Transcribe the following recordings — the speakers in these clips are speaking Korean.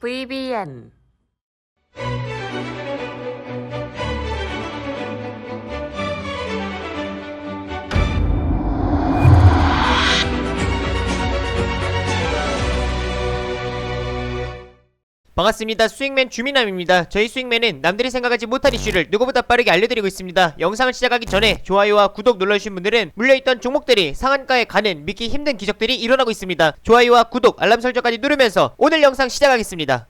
VBN 반갑습니다. 수익맨 주민남입니다. 저희 수익맨은 남들이 생각하지 못한 이슈를 누구보다 빠르게 알려드리고 있습니다. 영상을 시작하기 전에 좋아요와 구독 눌러주신 분들은 물려있던 종목들이 상한가에 가는 믿기 힘든 기적들이 일어나고 있습니다. 좋아요와 구독, 알람 설정까지 누르면서 오늘 영상 시작하겠습니다.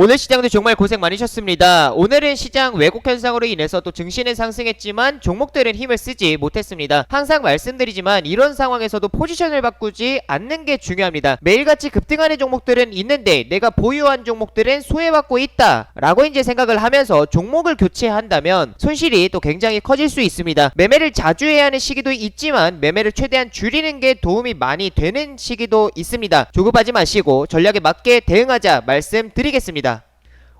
오늘 시장도 정말 고생 많으셨습니다. 오늘은 시장 왜곡 현상으로 인해서 또 증시는 상승했지만 종목들은 힘을 쓰지 못했습니다. 항상 말씀드리지만 이런 상황에서도 포지션을 바꾸지 않는 게 중요합니다. 매일같이 급등하는 종목들은 있는데 내가 보유한 종목들은 소외받고 있다 라고 이제 생각을 하면서 종목을 교체한다면 손실이 또 굉장히 커질 수 있습니다. 매매를 자주 해야 하는 시기도 있지만 매매를 최대한 줄이는 게 도움이 많이 되는 시기도 있습니다. 조급하지 마시고 전략에 맞게 대응하자 말씀드리겠습니다.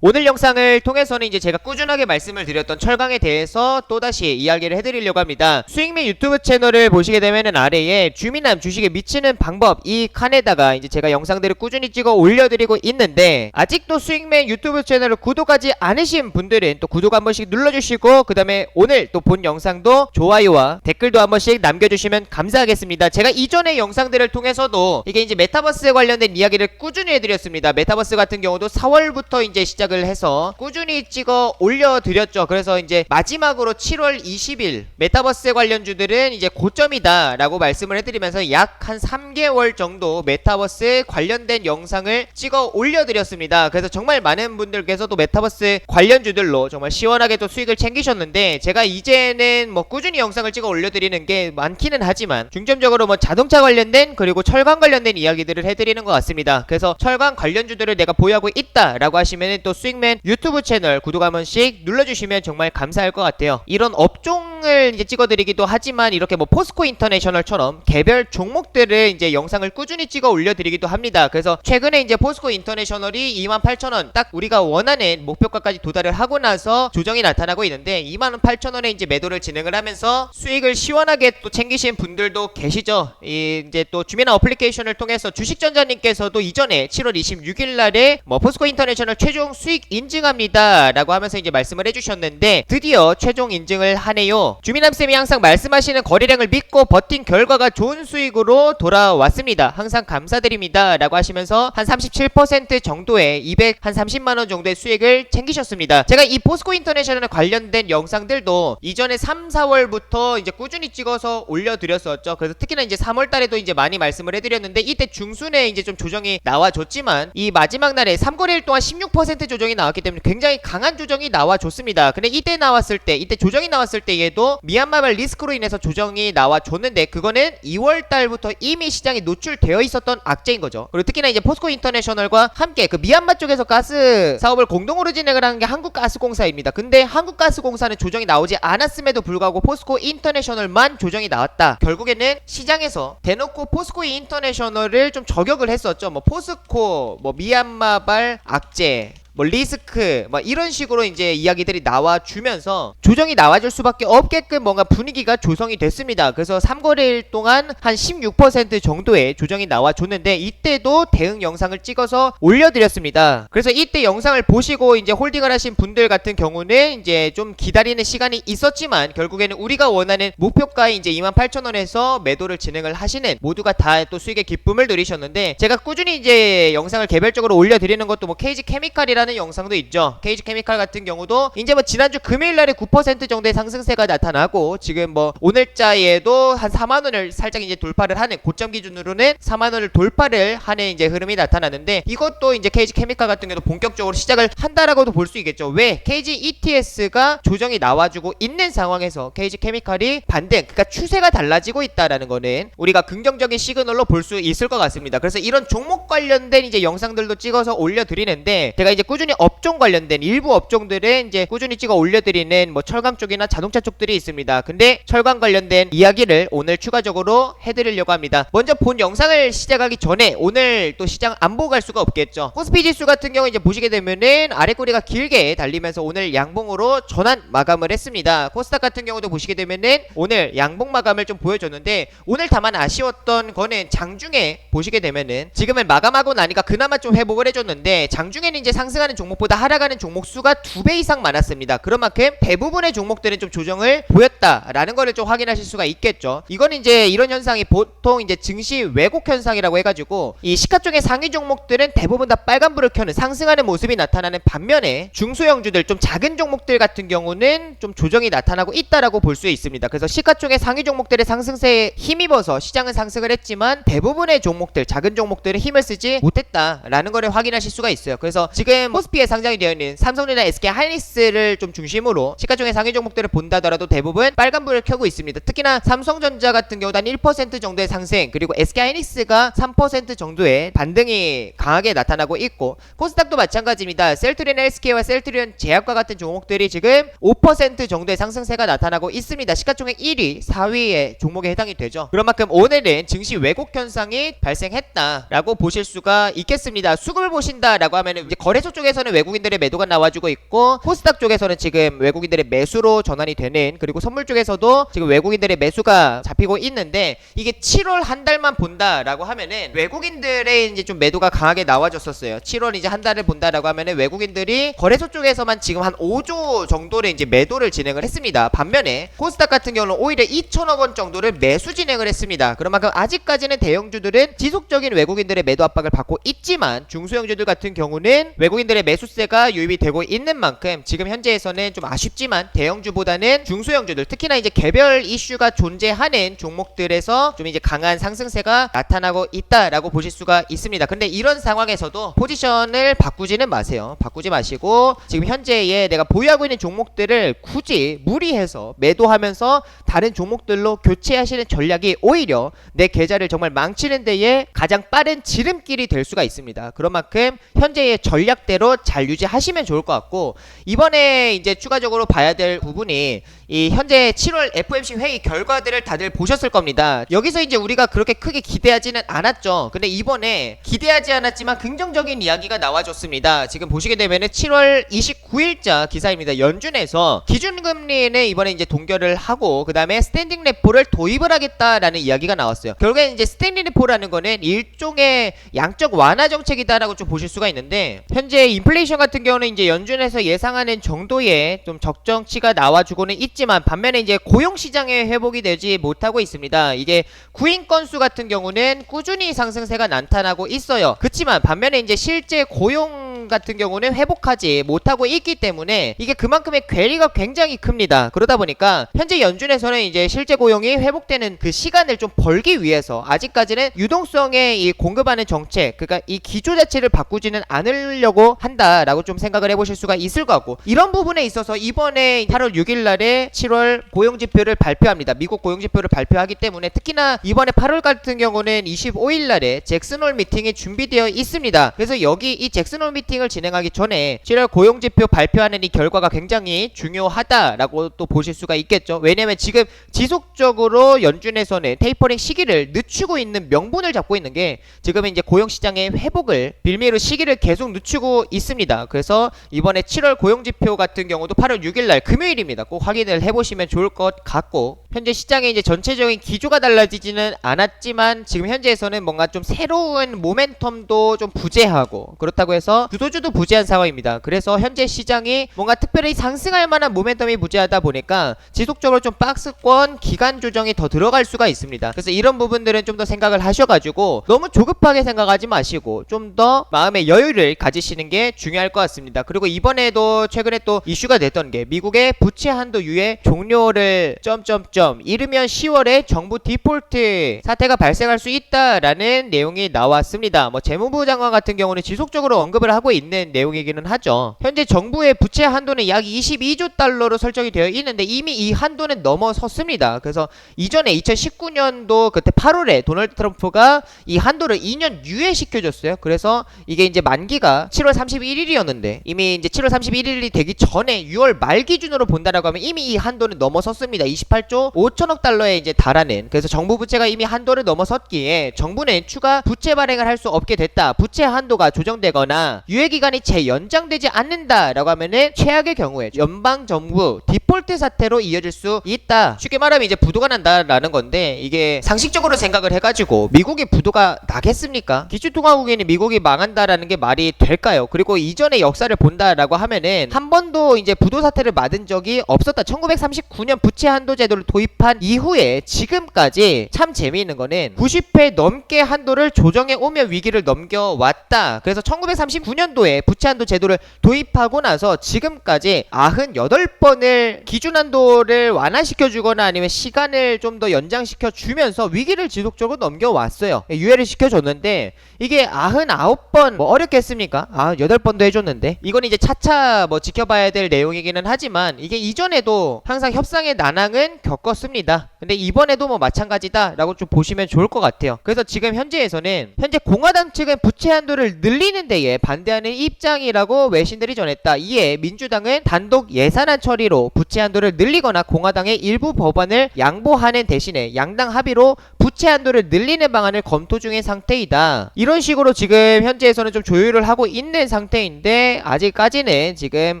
오늘 영상을 통해서는 이제 제가 꾸준하게 말씀을 드렸던 철강에 대해서 또다시 이야기를 해드리려고 합니다. 수익민 유튜브 채널을 보시게 되면은 아래에 주민남 주식에 미치는 방법 이 칸에다가 이제 제가 영상들을 꾸준히 찍어 올려드리고 있는데 아직도 수익맨 유튜브 채널을 구독하지 않으신 분들은 또 구독 한 번씩 눌러주시고 그 다음에 오늘 또 본 영상도 좋아요와 댓글도 한 번씩 남겨주시면 감사하겠습니다. 제가 이전의 영상들을 통해서도 이게 이제 메타버스 관련된 이야기를 꾸준히 해드렸습니다. 메타버스 같은 경우도 4월부터 이제 시작 을 해서 꾸준히 찍어 올려드렸죠. 그래서 이제 마지막으로 7월 20일 메타버스 관련주들은 이제 고점이다 라고 말씀을 해드리면서 약 한 3개월 정도 메타버스 관련된 영상을 찍어 올려드렸습니다. 그래서 정말 많은 분들께서도 메타버스 관련주들로 정말 시원하게 또 수익을 챙기셨는데 제가 이제는 뭐 꾸준히 영상을 찍어 올려드리는 게 많기는 하지만 중점적으로 뭐 자동차 관련된 그리고 철강 관련된 이야기들을 해드리는 것 같습니다. 그래서 철강 관련주들을 내가 보유하고 있다 라고 하시면 또 수익맨 유튜브 채널 구독 한 번씩 눌러주시면 정말 감사할 것 같아요. 이런 업종을 이제 찍어드리기도 하지만 이렇게 뭐 포스코 인터내셔널처럼 개별 종목들을 이제 영상을 꾸준히 찍어 올려드리기도 합니다. 그래서 최근에 이제 포스코 인터내셔널이 28,000원 딱 우리가 원하는 목표가까지 도달을 하고 나서 조정이 나타나고 있는데 28,000원에 이제 매도를 진행을 하면서 수익을 시원하게 또 챙기신 분들도 계시죠. 이 이제 또 주민화 어플리케이션을 통해서 주식전자님께서도 이전에 7월 26일 날에 뭐 포스코 인터내셔널 최종 수익 인증합니다 라고 하면서 이제 말씀을 해주셨는데 드디어 최종 인증을 하네요. 주민함쌤이 항상 말씀하시는 거래량을 믿고 버틴 결과가 좋은 수익으로 돌아왔습니다. 항상 감사드립니다 라고 하시면서 한 37% 정도의 200, 한 30만원 정도의 수익을 챙기셨습니다. 제가 이 포스코 인터내셔널 관련된 영상들도 이전에 3, 4월부터 이제 꾸준히 찍어서 올려드렸었죠. 그래서 특히나 이제 3월 달에도 이제 많이 말씀을 해드렸는데 이때 중순에 이제 좀 조정이 나와줬지만 이 마지막 날에 3거래일 동안 16% 조정 이 나왔기 때문에 굉장히 강한 조정이 나와줬습니다. 근데 이때 나왔을 때, 이때 조정이 나왔을 때에도 미얀마발 리스크로 인해서 조정이 나와줬는데 그거는 2월 달부터 이미 시장에 노출되어 있었던 악재인 거죠. 그리고 특히나 이제 포스코 인터내셔널과 함께 그 미얀마 쪽에서 가스 사업을 공동으로 진행을 하는 게 한국가스공사입니다. 근데 한국가스공사는 조정이 나오지 않았음에도 불구하고 포스코 인터내셔널만 조정이 나왔다. 결국에는 시장에서 대놓고 포스코 인터내셔널을 좀 저격을 했었죠. 뭐 포스코, 뭐 미얀마발 악재, 뭐 리스크 뭐 이런 식으로 이제 이야기들이 나와 주면서 조정이 나와줄 수밖에 없게끔 뭔가 분위기가 조성이 됐습니다. 그래서 3거래일 동안 한 16% 정도의 조정이 나와 줬는데 이때도 대응 영상을 찍어서 올려드렸습니다. 그래서 이때 영상을 보시고 이제 홀딩을 하신 분들 같은 경우는 이제 좀 기다리는 시간이 있었지만 결국에는 우리가 원하는 목표가인 이제 28,000원에서 매도를 진행을 하시는 모두가 다 또 수익의 기쁨을 누리셨는데 제가 꾸준히 이제 영상을 개별적으로 올려드리는 것도 뭐 케이지 케미칼이라는 영상도 있죠. 케이지 케미칼 같은 경우도 이제 뭐 지난주 금요일 날에 9% 정도의 상승세가 나타나고 지금 뭐 오늘자에도 한 4만 원을 살짝 이제 돌파를 하는 고점 기준으로는 4만 원을 돌파를 하는 이제 흐름이 나타나는데 이것도 이제 케이지 케미칼 같은 경우도 본격적으로 시작을 한다라고도 볼 수 있겠죠. 왜? 케이지 ETS가 조정이 나와주고 있는 상황에서 케이지 케미칼이 반등, 그러니까 추세가 달라지고 있다라는 거는 우리가 긍정적인 시그널로 볼 수 있을 것 같습니다. 그래서 이런 종목 관련된 이제 영상들도 찍어서 올려드리는데 제가 이제 꾸준히 꾸준히 업종 관련된 일부 업종들은 이제 꾸준히 찍어 올려드리는 뭐 철강 쪽이나 자동차 쪽들이 있습니다. 근데 철강 관련된 이야기를 오늘 추가적으로 해드리려고 합니다. 먼저 본 영상을 시작하기 전에 오늘 또 시장 안 보고 갈 수가 없겠죠. 코스피 지수 같은 경우 이제 보시게 되면은 아래 꼬리가 길게 달리면서 오늘 양봉으로 전환 마감을 했습니다. 코스닥 같은 경우도 보시게 되면은 오늘 양봉 마감을 좀 보여줬는데 오늘 다만 아쉬웠던 거는 장중에 보시게 되면은 지금은 마감하고 나니까 그나마 좀 회복을 해줬는데 장중에는 이제 상승 하는 종목보다 하락하는 종목 수가 두 배 이상 많았습니다. 그런 만큼 대부분의 종목들은 좀 조정을 보였다라는 거를 좀 확인하실 수가 있겠죠. 이거는 이제 이런 현상이 보통 이제 증시 왜곡 현상이라고 해가지고 이 시가총의 상위 종목들은 대부분 다 빨간불을 켜는 상승하는 모습이 나타나는 반면에 중소형주들 좀 작은 종목들 같은 경우는 좀 조정이 나타나고 있다라고 볼 수 있습니다. 그래서 시가총의 상위 종목들의 상승세에 힘입어서 시장은 상승을 했지만 대부분의 종목들 작은 종목들은 힘을 쓰지 못했다라는 거를 확인하실 수가 있어요. 그래서 지금 코스피에 상장이 되어 있는 삼성전자, SK 하이닉스를 좀 중심으로 시가총의 상위 종목들을 본다더라도 대부분 빨간불을 켜고 있습니다. 특히나 삼성전자 같은 경우도 한1% 정도의 상승 그리고 SK 하이닉스가 3% 정도의 반등이 강하게 나타나고 있고 코스닥도 마찬가지입니다. 셀트리온 LSK와 셀트리온 제약과 같은 종목들이 지금 5% 정도의 상승세가 나타나고 있습니다. 시가총액 1위, 4위의 종목에 해당이 되죠. 그런 만큼 오늘은 증시 왜곡 현상이 발생했다라고 보실 수가 있겠습니다. 수급을 보신다라고 하면은 이제 거래소 쪽에서는 외국인들의 매도가 나와주고 있고 코스닥 쪽에서는 지금 외국인들의 매수로 전환이 되는 그리고 선물 쪽에서도 지금 외국인들의 매수가 잡히고 있는데 이게 7월 한 달만 본다라고 하면은 외국인들의 이제 좀 매도가 강하게 나와줬었어요. 7월 이제 한 달을 본다라고 하면은 외국인들이 거래소 쪽에서만 지금 한 5조 정도의 이제 매도를 진행을 했습니다. 반면에 코스닥 같은 경우는 오히려 2천억 원 정도를 매수 진행을 했습니다. 그런 만큼 아직까지는 대형주들은 지속적인 외국인들의 매도 압박을 받고 있지만 중소형주들 같은 경우는 외국인 들의 매수세가 유입이 되고 있는 만큼 지금 현재에서는 좀 아쉽지만 대형주보다는 중소형주들 특히나 이제 개별 이슈가 존재하는 종목들에서 좀 이제 강한 상승세가 나타나고 있다라고 보실 수가 있습니다. 근데 이런 상황에서도 포지션을 바꾸지는 마세요. 바꾸지 마시고 지금 현재의 내가 보유하고 있는 종목들을 굳이 무리해서 매도하면서 다른 종목들로 교체하시는 전략이 오히려 내 계좌를 정말 망치는 데에 가장 빠른 지름길이 될 수가 있습니다. 그런 만큼 현재의 전략대로 잘 유지하시면 좋을 것 같고 이번에 이제 추가적으로 봐야 될 부분이 이 현재 7월 FOMC 회의 결과들을 다들 보셨을 겁니다. 여기서 이제 우리가 그렇게 크게 기대하지는 않았죠. 근데 이번에 기대하지 않았지만 긍정적인 이야기가 나와줬습니다. 지금 보시게 되면은 7월 29일자 기사입니다. 연준에서 기준금리는 이번에 이제 동결을 하고 그 다음에 스탠딩 레포를 도입을 하겠다라는 이야기가 나왔어요. 결국에 이제 스탠딩 레포라는 거는 일종의 양적 완화 정책이다라고 좀 보실 수가 있는데 현재 인플레이션 같은 경우는 이제 연준에서 예상하는 정도의 좀 적정치가 나와주고는 있지만 반면에 이제 고용 시장의 회복이 되지 못하고 있습니다. 이게 구인 건수 같은 경우는 꾸준히 상승세가 나타나고 있어요. 그렇지만 반면에 이제 실제 고용 같은 경우는 회복하지 못하고 있기 때문에 이게 그만큼의 괴리가 굉장히 큽니다. 그러다 보니까 현재 연준에서는 이제 실제 고용이 회복되는 그 시간을 좀 벌기 위해서 아직까지는 유동성에 이 공급하는 정책, 그러니까 이 기조 자체를 바꾸지는 않으려고 한다라고 좀 생각을 해보실 수가 있을 것 같고 이런 부분에 있어서 이번에 8월 6일 날에 7월 고용 지표를 발표합니다. 미국 고용 지표를 발표하기 때문에 특히나 이번에 8월 같은 경우는 25일 날에 잭슨홀 미팅이 준비되어 있습니다. 그래서 여기 이 잭슨홀 미 팅을 진행하기 전에 7월 고용 지표 발표하는 이 결과가 굉장히 중요하다라고 또 보실 수가 있겠죠. 왜냐면 지금 지속적으로 연준에서는 테이퍼링 시기를 늦추고 있는 명분을 잡고 있는 게 지금 이제 고용 시장의 회복을 빌미로 시기를 계속 늦추고 있습니다. 그래서 이번에 7월 고용 지표 같은 경우도 8월 6일 날 금요일입니다. 꼭 확인을 해보시면 좋을 것 같고 현재 시장의 이제 전체적인 기조가 달라지지는 않았지만 지금 현재에서는 뭔가 좀 새로운 모멘텀도 좀 부재하고 그렇다고 해서 주도주도 부재한 상황입니다. 그래서 현재 시장이 뭔가 특별히 상승할 만한 모멘텀이 부재하다 보니까 지속적으로 좀 박스권 기간 조정이 더 들어갈 수가 있습니다. 그래서 이런 부분들은 좀 더 생각을 하셔가지고 너무 조급하게 생각하지 마시고 좀 더 마음의 여유를 가지시는 게 중요할 것 같습니다. 그리고 이번에도 최근에 또 이슈가 됐던 게 미국의 부채 한도 유예 종료를 점점점 이르면 10월에 정부 디폴트 사태가 발생할 수 있다라는 내용이 나왔습니다. 뭐 재무부 장관 같은 경우는 지속적으로 언급을 하고 있는 내용이기는 하죠. 현재 정부의 부채 한도는 약 22조 달러로 설정이 되어 있는데 이미 이 한도는 넘어섰습니다. 그래서 이전에 2019년도 그때 8월에 도널드 트럼프가 이 한도를 2년 유예시켜줬어요. 그래서 이게 이제 만기가 7월 31일이었는데 이미 이제 7월 31일이 되기 전에 6월 말 기준으로 본다라고 하면 이미 이 한도는 넘어섰습니다. 28조 5천억 달러에 이제 달하는 그래서 정부 부채가 이미 한도를 넘어섰기에 정부는 추가 부채 발행을 할 수 없게 됐다. 부채 한도가 조정되거나 유예 기간이 재연장되지 않는다라고 하면은 최악의 경우에 연방 정부 디폴트 사태로 이어질 수 있다. 쉽게 말하면 이제 부도가 난다라는 건데 이게 상식적으로 생각을 해가지고 미국이 부도가 나겠습니까? 기초통화국에는 미국이 망한다라는 게 말이 될까요? 그리고 이전의 역사를 본다라고 하면은 한 번도 이제 부도 사태를 맞은 적이 없었다. 1939년 부채 한도 제도를 도입 한 이후에 지금까지 참 재미있는 거는 90회 넘게 한도를 조정해 오며 위기를 넘겨왔다. 그래서 1939년도에 부채 한도 제도를 도입하고 나서 지금까지 98번을 기준 한도를 완화시켜 주거나 아니면 시간을 좀 더 연장시켜 주면서 위기를 지속적으로 넘겨왔어요. 유예를 시켜 줬는데 이게 99번 뭐 어렵겠습니까? 아, 8번도 해줬는데. 이건 이제 차차 뭐 지켜봐야 될 내용이기는 하지만 이게 이전에도 항상 협상의 난항은 겪었습니다. 근데 이번에도 뭐 마찬가지다 라고 좀 보시면 좋을 것 같아요. 그래서 지금 현재에서는 현재 공화당 측은 부채 한도를 늘리는 데에 반대하는 입장이라고 외신들이 전했다. 이에 민주당은 단독 예산안 처리로 부채 한도를 늘리거나 공화당의 일부 법안을 양보하는 대신에 양당 합의로 부채 한도를 늘리는 방안을 검토 중인 상태이다. 이런 식으로 지금 현재에서는 좀 조율을 하고 있는 상태인데 아직까지는 지금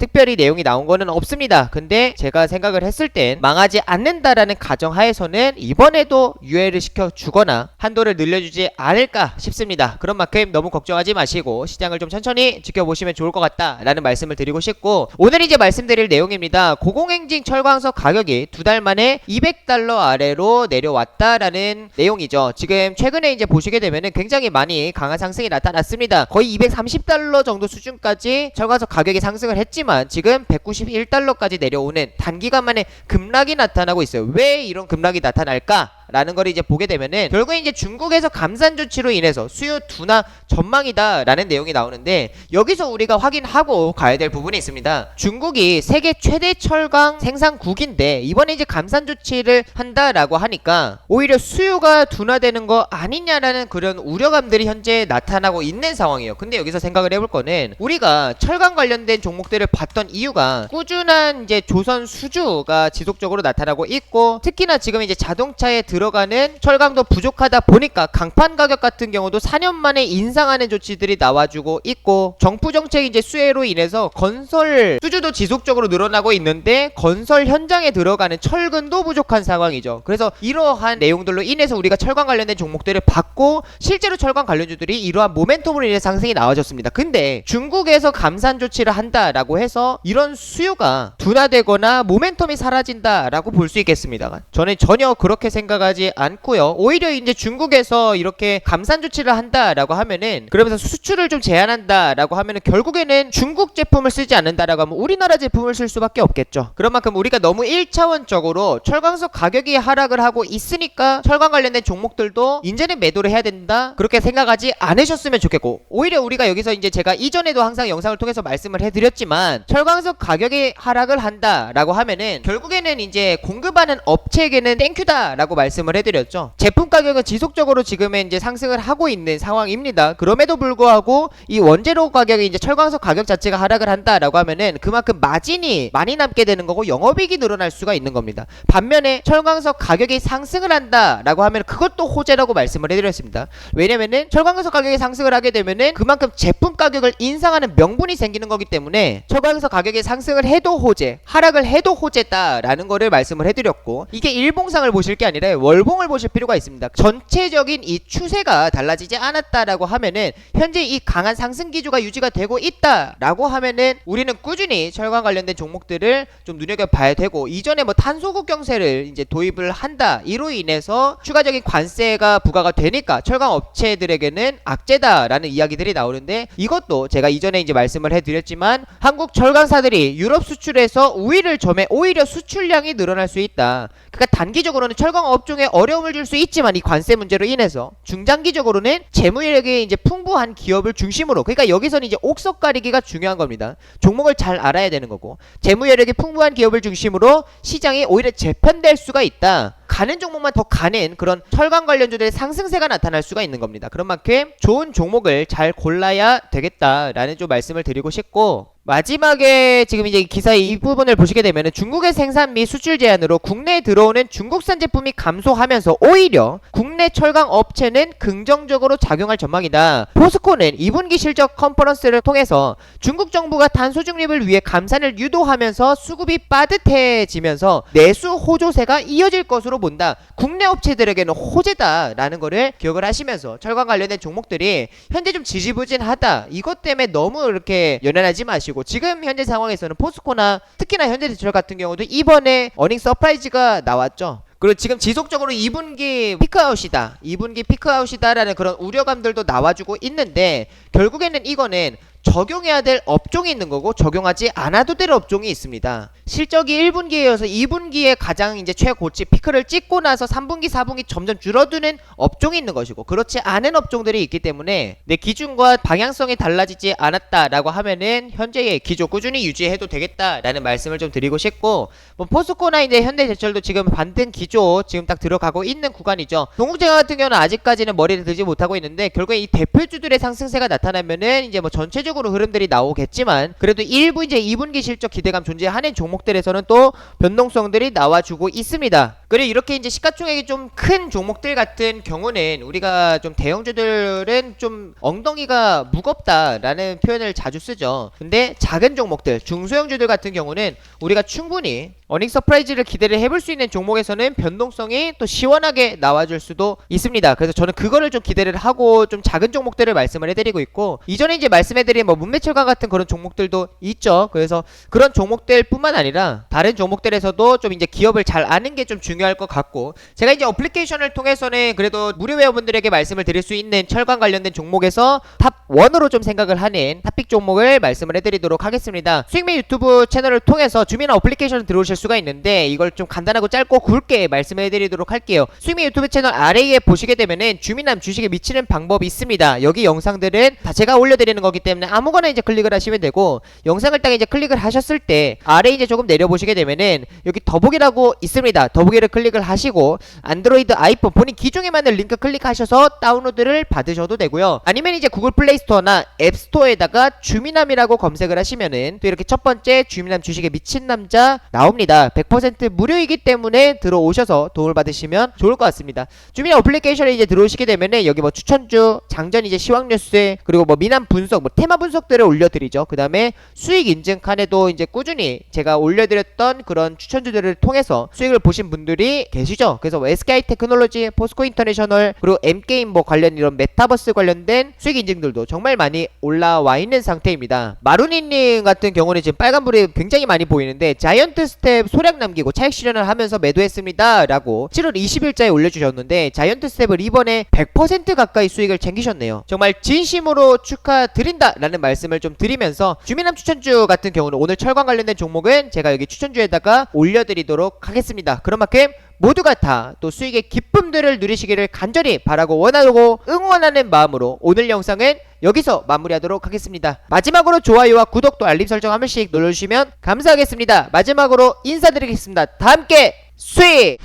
특별히 내용이 나온 거는 없습니다. 근데 제가 생각을 했을 땐 망하지 않는다라는 가정 하에서는 이번에도 유예를 시켜 주거나 한도를 늘려주지 않을까 싶습니다. 그런 만큼 너무 걱정하지 마시고 시장을 좀 천천히 지켜보시면 좋을 것 같다라는 말씀을 드리고 싶고 오늘 이제 말씀드릴 내용입니다. 고공행진 철광석 가격이 두 달 만에 200달러 아래로 내려왔다라는 내용 이죠. 지금 최근에 이제 보시게 되면은 굉장히 많이 강한 상승이 나타났습니다. 거의 230달러 정도 수준까지 철광석 가격이 상승을 했지만 지금 191달러까지 내려오는 단기간 만에 급락이 나타나고 있어요. 왜 이런 급락이 나타날까? 라는 걸 이제 보게 되면은 결국에 이제 중국에서 감산 조치로 인해서 수요 둔화 전망이다 라는 내용이 나오는데 여기서 우리가 확인하고 가야 될 부분이 있습니다. 중국이 세계 최대 철강 생산국인데 이번에 이제 감산 조치를 한다라고 하니까 오히려 수요가 둔화되는 거 아니냐라는 그런 우려감들이 현재 나타나고 있는 상황이에요. 근데 여기서 생각을 해볼 거는 우리가 철강 관련된 종목들을 봤던 이유가 꾸준한 이제 조선 수주가 지속적으로 나타나고 있고 특히나 지금 이제 자동차에 들어가는 철강도 부족하다 보니까 강판 가격 같은 경우도 4년 만에 인상하는 조치들이 나와주고 있고 정부 정책 이제 수혜로 인해서 건설 수주도 지속적으로 늘어나고 있는데 건설 현장에 들어가는 철근도 부족한 상황이죠. 그래서 이러한 내용들로 인해서 우리가 철강 관련된 종목들을 봤고 실제로 철강 관련주들이 이러한 모멘텀으로 인해 상승이 나와줬습니다. 근데 중국에서 감산 조치를 한다라고 해서 이런 수요가 둔화되거나 모멘텀이 사라진다라고 볼 수 있겠습니다. 저는 전혀 그렇게 생각 하지 않고요. 오히려 이제 중국에서 이렇게 감산 조치를 한다라고 하면은 그러면서 수출을 좀 제한한다라고 하면은 결국에는 중국 제품을 쓰지 않는다라고 하면 우리나라 제품을 쓸 수밖에 없겠죠. 그런 만큼 우리가 너무 1차원적으로 철강석 가격이 하락을 하고 있으니까 철강 관련된 종목들도 이제는 매도를 해야 된다. 그렇게 생각하지 않으셨으면 좋겠고 오히려 우리가 여기서 이제 제가 이전에도 항상 영상을 통해서 말씀을 해드렸지만 철강석 가격이 하락을 한다라고 하면은 결국에는 이제 공급하는 업체에게는 땡큐다라고 말씀 을 해드렸죠. 제품 가격은 지속적으로 지금은 이제 상승을 하고 있는 상황입니다. 그럼에도 불구하고 이 원재료 가격이 이제 철광석 가격 자체가 하락을 한다라고 하면은 그만큼 마진이 많이 남게 되는 거고 영업이익이 늘어날 수가 있는 겁니다. 반면에 철광석 가격이 상승을 한다라고 하면 그것도 호재라고 말씀을 해드렸습니다. 왜냐면은 철광석 가격이 상승을 하게 되면은 그만큼 제품 가격을 인상하는 명분이 생기는 거기 때문에 철광석 가격이 상승을 해도 호재, 하락을 해도 호재다라는 거를 말씀을 해드렸고 이게 일봉상을 보실 게 아니라 월봉을 보실 필요가 있습니다. 전체적인 이 추세가 달라지지 않았다라고 하면은 현재 이 강한 상승 기조가 유지가 되고 있다라고 하면은 우리는 꾸준히 철강 관련된 종목들을 좀 눈여겨 봐야 되고 이전에 뭐 탄소국 경세를 이제 도입을 한다 이로 인해서 추가적인 관세가 부과가 되니까 철강 업체들에게는 악재다라는 이야기들이 나오는데 이것도 제가 이전에 이제 말씀을 해드렸지만 한국 철강사들이 유럽 수출에서 우위를 점해 오히려 수출량이 늘어날 수 있다. 그러니까 단기적으로는 철강 업종 이 시가총액 어려움을 줄 수 있지만 이 관세 문제로 인해서 중장기적으로는 재무력이 이제 풍부한 기업을 중심으로 그러니까 여기서는 이제 옥석 가리기가 중요한 겁니다. 종목을 잘 알아야 되는 거고 재무여력이 풍부한 기업을 중심으로 시장이 오히려 재편될 수가 있다. 가는 종목만 더 가는 그런 철강 관련주들의 상승세가 나타날 수가 있는 겁니다. 그런 만큼 좋은 종목을 잘 골라야 되겠다라는 좀 말씀을 드리고 싶고 마지막에 지금 이제 기사의 이 부분을 보시게 되면 중국의 생산 및 수출 제한으로 국내에 들어오는 중국산 제품이 감소하면서 오히려 국내 철강 업체는 긍정적으로 작용할 전망이다. 포스코는 2분기 실적 컨퍼런스를 통해서 중국 정부가 탄소 중립을 위해 감산을 유도하면서 수급이 빠듯해지면서 내수 호조세가 이어질 것으로 본다. 국내 업체들에게는 호재다라는 거를 기억을 하시면서 철강 관련된 종목들이 현재 좀 지지부진하다. 이것 때문에 너무 이렇게 연연하지 마시고 지금 현재 상황에서는 포스코나 특히나 현대제철 같은 경우도 이번에 어닝 서프라이즈가 나왔죠. 그리고 지금 지속적으로 2분기 피크아웃이다. 2분기 피크아웃이다라는 그런 우려감들도 나와주고 있는데 결국에는 이거는 적용해야 될 업종이 있는 거고 적용하지 않아도 될 업종이 있습니다. 실적이 1분기에 서 2분기에 가장 이제 최고치 피크를 찍고 나서 3분기, 4분기 점점 줄어드는 업종이 있는 것이고 그렇지 않은 업종들이 있기 때문에 내 기준과 방향성이 달라지지 않았다라고 하면은 현재의 기조 꾸준히 유지해도 되겠다라는 말씀을 좀 드리고 싶고 뭐 포스코나 이제 현대제철도 지금 반등 기조 지금 딱 들어가고 있는 구간이죠. 동국제가 같은 경우는 아직까지는 머리를 들지 못하고 있는데 결국에 이 대표주들의 상승세가 나타나면은 이제 뭐 전체적으로 흐름들이 나오겠지만 그래도 일부 이제 2분기 실적 기대감 존재하는 종목들에서는 또 변동성들이 나와주고 있습니다. 그리고 이렇게 이제 시가총액이 좀 큰 종목들 같은 경우는 우리가 좀 대형주들은 좀 엉덩이가 무겁다라는 표현을 자주 쓰죠. 근데 작은 종목들, 중소형주들 같은 경우는 우리가 충분히 어닝 서프라이즈를 기대를 해볼 수 있는 종목에서는 변동성이 또 시원하게 나와줄 수도 있습니다. 그래서 저는 그거를 좀 기대를 하고 좀 작은 종목들을 말씀을 해드리고 있고 이전에 이제 말씀해드린 뭐 문매철강 같은 그런 종목들도 있죠. 그래서 그런 종목들뿐만 아니라 다른 종목들에서도 좀 이제 기업을 잘 아는 게 좀 중요할 것 같고 제가 이제 어플리케이션을 통해서는 그래도 무료 회원분들에게 말씀을 드릴 수 있는 철강 관련된 종목에서 탑 1으로 좀 생각을 하는 탑픽 종목을 말씀을 해드리도록 하겠습니다. 수익맨 유튜브 채널을 통해서 주민 어플리케이션을 들어오실 수가 있는데 이걸 좀 간단하고 짧고 굵게 말씀해 드리도록 할게요. 수익민 유튜브 채널 아래에 보시게 되면은 주민남 주식에 미치는 방법이 있습니다. 여기 영상들은 다 제가 올려드리는 거기 때문에 아무거나 이제 클릭을 하시면 되고 영상을 딱 이제 클릭을 하셨을 때 아래 이제 조금 내려보시게 되면은 여기 더보기라고 있습니다. 더보기를 클릭을 하시고 안드로이드 아이폰 본인 기종에 맞는 링크 클릭하셔서 다운로드를 받으셔도 되고요. 아니면 이제 구글 플레이 스토어나 앱 스토어에다가 주민남이라고 검색을 하시면은 또 이렇게 첫 번째 주민남 주식에 미친 남자 나옵니다. 100% 무료이기 때문에 들어오셔서 도움을 받으시면 좋을 것 같습니다. 주민 어플리케이션에 이제 들어오시게 되면은 여기 뭐 추천주, 장전 이제 시황 뉴스 그리고 뭐 미남 분석, 뭐 테마 분석들을 올려드리죠. 그 다음에 수익 인증 칸에도 이제 꾸준히 제가 올려드렸던 그런 추천주들을 통해서 수익을 보신 분들이 계시죠. 그래서 뭐 SKI 테크놀로지, 포스코 인터내셔널 그리고 M게임 뭐 관련 이런 메타버스 관련된 수익 인증들도 정말 많이 올라와 있는 상태입니다. 마루니님 같은 경우는 지금 빨간불이 굉장히 많이 보이는데 자이언트 스텝 소량 남기고 차익 실현을 하면서 매도했습니다. 라고 7월 20일자에 올려주셨는데 자이언트 스텝을 이번에 100% 가까이 수익을 챙기셨네요. 정말 진심으로 축하드린다 라는 말씀을 좀 드리면서 주민남 추천주 같은 경우는 오늘 철강 관련된 종목은 제가 여기 추천주에다가 올려드리도록 하겠습니다. 그런 만큼 모두가 다 또 수익의 기쁨들을 누리시기를 간절히 바라고 원하고 응원하는 마음으로 오늘 영상은 여기서 마무리하도록 하겠습니다. 마지막으로 좋아요와 구독 또 알림 설정 한 번씩 눌러주시면 감사하겠습니다. 마지막으로 인사드리겠습니다. 다 함께 수익!